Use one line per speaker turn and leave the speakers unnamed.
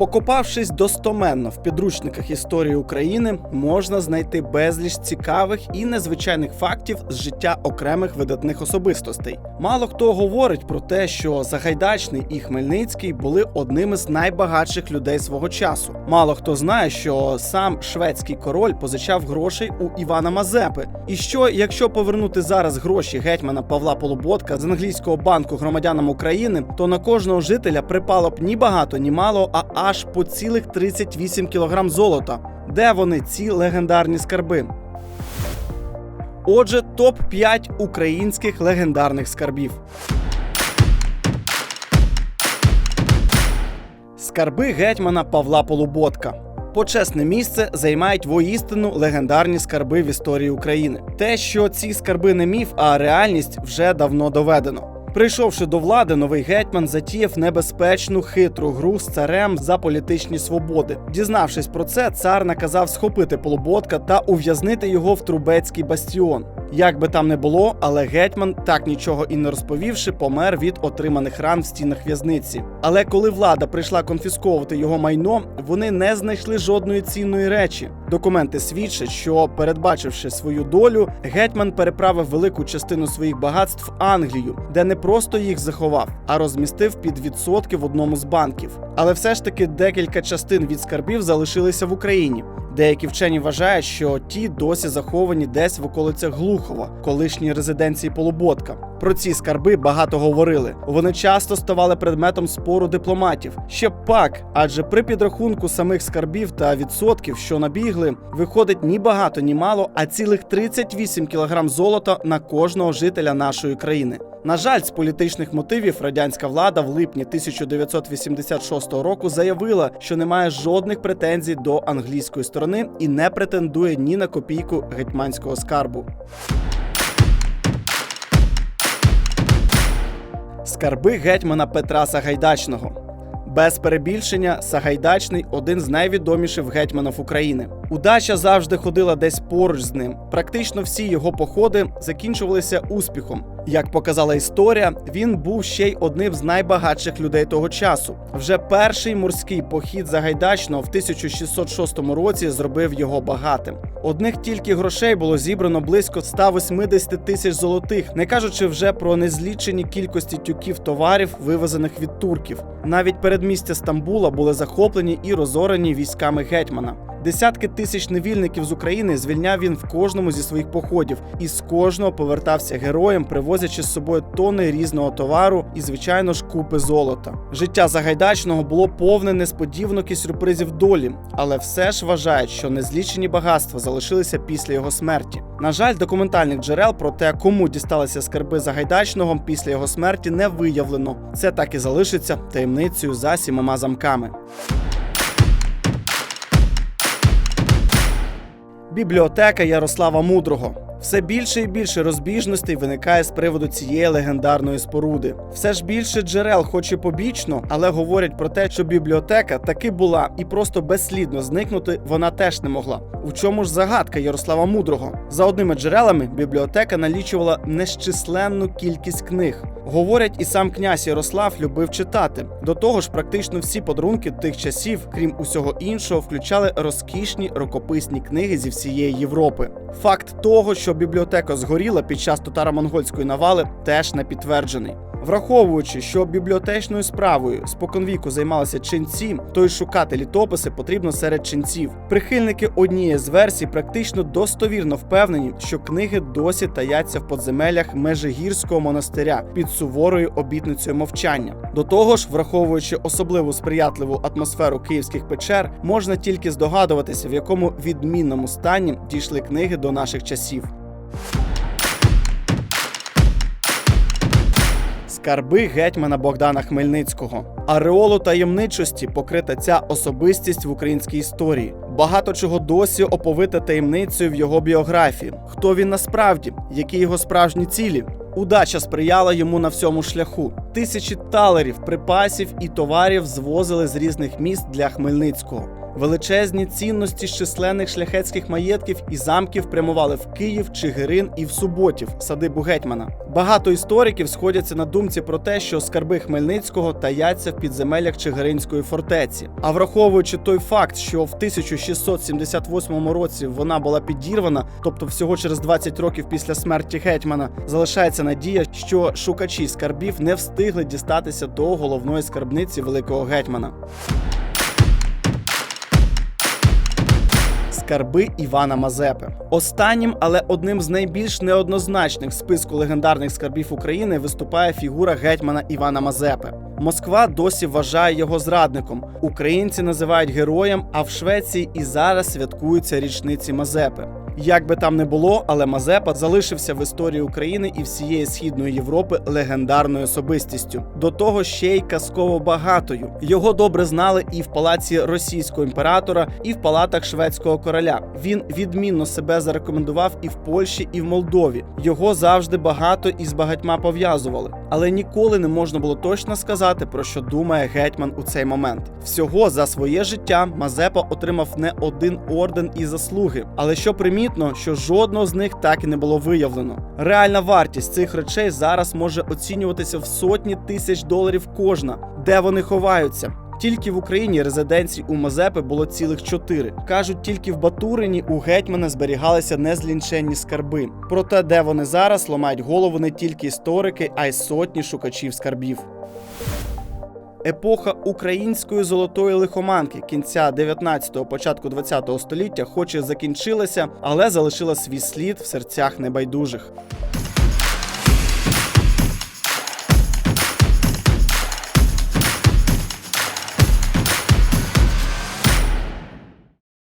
Покопавшись достоменно в підручниках історії України, можна знайти безліч цікавих і незвичайних фактів з життя окремих видатних особистостей. Мало хто говорить про те, що Загайдачний і Хмельницький були одними з найбагатших людей свого часу. Мало хто знає, що сам шведський король позичав грошей у Івана Мазепи. І що, якщо повернути зараз гроші гетьмана Павла Полуботка з англійського банку громадянам України, то на кожного жителя припало б ні багато, ні мало, а аж по цілих 38 кілограм золота. Де вони, ці легендарні скарби? Отже, топ 5 українських легендарних скарбів. Скарби гетьмана Павла Полуботка. Почесне місце займають воістину легендарні скарби в історії України. Те, що ці скарби не міф, а реальність вже давно доведено. Прийшовши до влади, новий гетьман затіяв небезпечну хитру гру з царем за політичні свободи. Дізнавшись про це, цар наказав схопити полуботка та ув'язнити його в Трубецький бастіон. Як би там не було, але гетьман, так нічого і не розповівши, помер від отриманих ран в стінах в'язниці. Але коли влада прийшла конфісковувати його майно, вони не знайшли жодної цінної речі. Документи свідчать, що, передбачивши свою долю, гетьман переправив велику частину своїх багатств в Англію, де не просто їх заховав, а розмістив під відсотки в одному з банків. Але все ж таки декілька частин від скарбів залишилися в Україні. Деякі вчені вважають, що ті досі заховані десь в околицях Глухова, колишній резиденції Полуботка. Про ці скарби багато говорили. Вони часто ставали предметом спору дипломатів. Ще пак, адже при підрахунку самих скарбів та відсотків, що набігли, виходить ні багато, ні мало, а цілих 38 кілограм золота на кожного жителя нашої країни. На жаль, з політичних мотивів радянська влада в липні 1986 року заявила, що не має жодних претензій до англійської сторони і не претендує ні на копійку гетьманського скарбу. Скарби гетьмана Петра Сагайдачного. Без перебільшення, Сагайдачний один з найвідоміших гетьманів України. Удача завжди ходила десь поруч з ним. Практично всі його походи закінчувалися успіхом. Як показала історія, він був ще й одним з найбагатших людей того часу. Вже перший морський похід Загайдачного в 1606 році зробив його багатим. Одних тільки грошей було зібрано близько 180 тисяч золотих, не кажучи вже про незлічені кількості тюків товарів, вивезених від турків. Навіть передмістя Стамбула були захоплені і розорені військами гетьмана. Десятки тисяч невільників з України звільняв він в кожному зі своїх походів, і з кожного повертався героєм, привозячи з собою тони різного товару і, звичайно ж, купи золота. Життя Загайдачного було повне несподіванок і сюрпризів долі, але все ж вважають, що незлічені багатства залишилися після його смерті. На жаль, документальних джерел про те, кому дісталися скарби Загайдачного після його смерті, не виявлено. Це так і залишиться таємницею за сімома замками. Бібліотека Ярослава Мудрого. Все більше і більше розбіжностей виникає з приводу цієї легендарної споруди. Все ж більше джерел, хоч і побічно, але говорять про те, що бібліотека таки була, і просто безслідно зникнути вона теж не могла. У чому ж загадка Ярослава Мудрого? За одними джерелами, бібліотека налічувала нещисленну кількість книг. Говорять, і сам князь Ярослав любив читати. До того ж, практично всі подарунки тих часів, крім усього іншого, включали розкішні рукописні книги зі всієї Європи. Факт того, що бібліотека згоріла під час татаро-монгольської навали, теж не підтверджений. Враховуючи, що бібліотечною справою споконвіку займалися ченці, то й шукати літописи потрібно серед ченців. Прихильники однієї з версій практично достовірно впевнені, що книги досі таяться в подземеллях Межигірського монастиря під суворою обітницею мовчання. До того ж, враховуючи особливу сприятливу атмосферу київських печер, можна тільки здогадуватися, в якому відмінному стані дійшли книги до наших часів. Скарби гетьмана Богдана Хмельницького. Ареолу таємничості покрита ця особистість в українській історії. Багато чого досі оповита таємницею в його біографії. Хто він насправді, які його справжні цілі? Удача сприяла йому на всьому шляху. Тисячі талерів, припасів і товарів звозили з різних міст для Хмельницького. Величезні цінності з численних шляхетських маєтків і замків прямували в Київ, Чигирин і в Суботів, садибу гетьмана. Багато істориків сходяться на думці про те, що скарби Хмельницького таяться в підземеллях Чигиринської фортеці. А враховуючи той факт, що в 1678 році вона була підірвана, тобто всього через 20 років після смерті гетьмана, залишається надія, що шукачі скарбів не встигли дістатися до головної скарбниці великого гетьмана. Скарби Івана Мазепи. Останнім, але одним з найбільш неоднозначних списку легендарних скарбів України виступає фігура гетьмана Івана Мазепи. Москва досі вважає його зрадником. Українці називають героєм, а в Швеції і зараз святкуються річниці Мазепи. Як би там не було, але Мазепа залишився в історії України і всієї східної Європи легендарною особистістю. До того ще й казково багатою. Його добре знали і в палаці російського імператора, і в палатах шведського короля. Він відмінно себе зарекомендував і в Польщі, і в Молдові. Його завжди багато і з багатьма пов'язували. Але ніколи не можна було точно сказати, про що думає гетьман у цей момент. Всього за своє життя Мазепа отримав не один орден і заслуги. Але що примітно, що жодного з них так і не було виявлено. Реальна вартість цих речей зараз може оцінюватися в сотні тисяч доларів кожна, де вони ховаються. Тільки в Україні резиденцій у Мазепи було цілих чотири. Кажуть, тільки в Батурині у гетьмана зберігалися незлінченні скарби. Проте, де вони зараз, ламають голову не тільки історики, а й сотні шукачів скарбів. Епоха української золотої лихоманки кінця 19-го, початку 20-го століття, хоч і закінчилася, але залишила свій слід в серцях небайдужих.